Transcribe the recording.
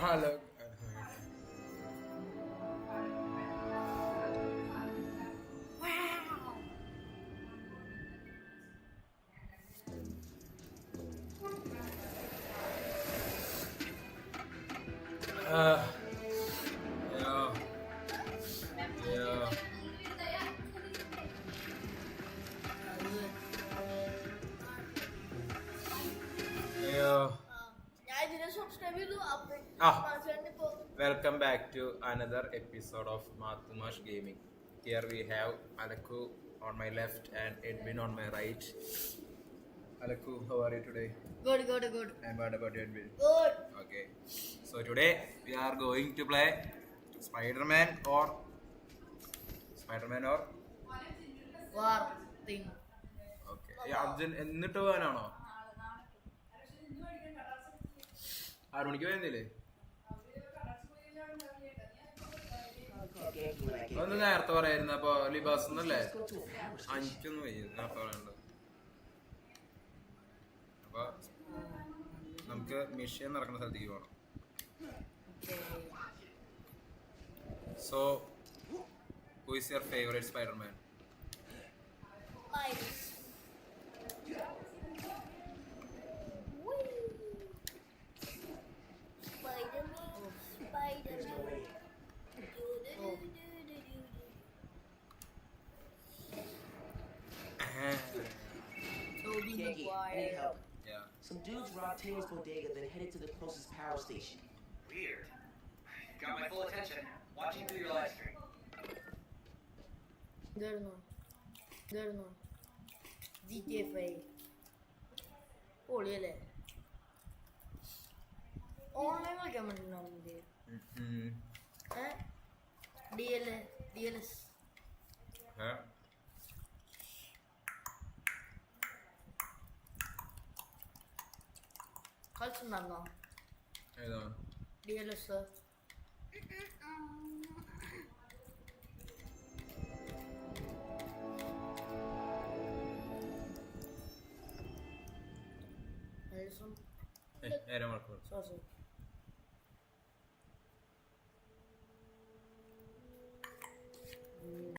look. Uh... ആ. Welcome back to another episode of Mathumash gaming here we have Alakku on my left and Edmin on my right Alakku how are you today good good good and what about Edmin good okay so today we are going to play Spiderman or Spiderman or war thing okay yeah Arjun എന്നിട്ട് പോകാനാണോ? ആറ് മണിക്ക് പോയെന്നില്ലേ ഒന്ന് നേരത്തെ പറയായിരുന്നു അപ്പൊ ലിബാസ് എന്നല്ലേ അഞ്ചൊന്നും വയ്യ നേരത്തെ പറയണ്ടത്. അപ്പൊ നമുക്ക് മിഷ്യൻ നടക്കുന്ന സ്ഥലത്തേക്ക് പോകണം so who is your favourite Spiderman Tobey Yeah, yeah, need Maguire. help. yeah. Some dudes robbed Taylor's bodega, then headed to the closest power station. Weird. Got my full attention. Watching through your live stream. ഇതായിരുന്നു ഇതായിരുന്നു G T F I പൊളിയല്ലേ online കളിക്കാൻ പറ്റുന്നുണ്ട് Mm-hmm. ഏ D L D L S Kaçın lan lan. Evet abi. Birleşti. Ersun. Eh, Erem Akbar. Sağ olsun.